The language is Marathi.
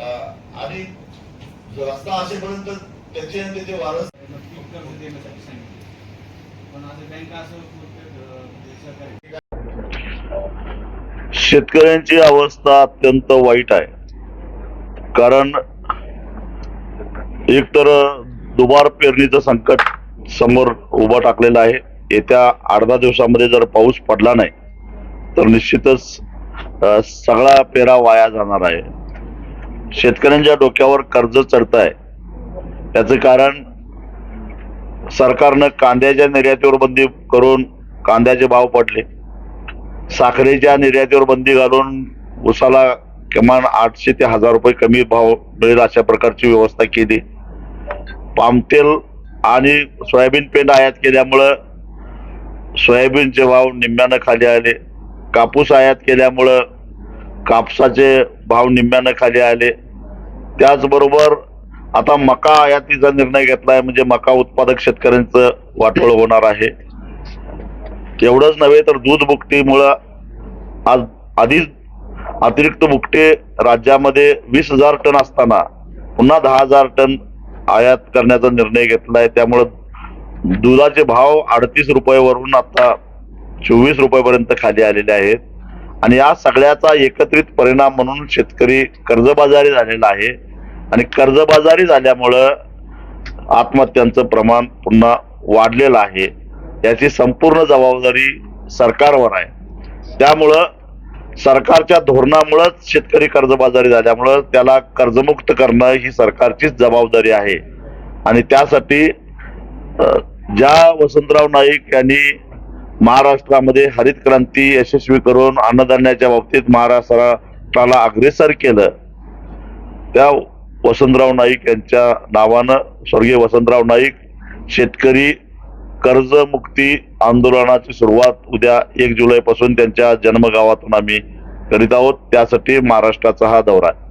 आणि रस्ता असेपर्यंत त्याचे आणि त्याचे वारस शेतकऱ्यांची अवस्था अत्यंत वाईट आहे. कारण एकतर दुबार पेरणीचं संकट समोर उभं टाकलेलं आहे. येत्या आठ दहा दिवसामध्ये जर पाऊस पडला नाही तर निश्चितच सगळा पेरा वाया जाणार आहे. शेतकऱ्यांच्या डोक्यावर कर्ज चढत आहे याचं कारण सरकारनं कांद्याच्या निर्यातीवर बंदी करून कांद्याचे भाव पडले. साखरेच्या निर्यातीवर बंदी घालून उसाला किमान आठशे ते हजार रुपये कमी भाव मिळेल अशा प्रकारची व्यवस्था केली. पामतेल आणि सोयाबीन पेंड आयात केल्यामुळं सोयाबीनचे भाव निम्म्यानं खाली आले. कापूस आयात केल्यामुळं कापसाचे भाव निम्म्यानं खाली आले. त्याचबरोबर आता मका आयातीचा निर्णय घेतलाय म्हणजे मका उत्पादक शेतकऱ्यांचं वाटोळ होणार आहे. एवढंच नव्हे तर दूध बुकटीमुळं आज आधीच अतिरिक्त बुकटे राज्यामध्ये वीस हजार टन असताना पुन्हा दहा हजार टन आयात करण्याचा निर्णय घेतलाय. त्यामुळं दुधाचे भाव अडतीस रुपयावरून आता चोवीस रुपयापर्यंत खाली आलेले आहेत. आणि या सगळ्याचा एकत्रित परिणाम म्हणून शेतकरी कर्जबाजारी झालेला आहे. आणि कर्जबाजारी झाल्यामुळं आत्महत्यांचं प्रमाण पुन्हा वाढलेलं आहे. याची संपूर्ण जबाबदारी सरकारवर आहे. त्यामुळं सरकारच्या धोरणामुळंच शेतकरी कर्जबाजारी झाल्यामुळं त्याला कर्जमुक्त करणं ही सरकारचीच जबाबदारी आहे. आणि त्यासाठी ज्या वसंतराव नाईक यांनी महाराष्ट्रामध्ये हरित क्रांती यशस्वी करून अन्नधान्याच्या बाबतीत महाराष्ट्राला अग्रेसर केलं. त्या वसंतराव नाईक यांच्या नावानं स्वर्गीय वसंतराव नाईक शेतकरी कर्जमुक्ती आंदोलनाची सुरुवात उद्या एक जुलैपासून त्यांच्या जन्मगावातून आम्ही करीत आहोत. त्यासाठी महाराष्ट्राचा हा दौरा आहे.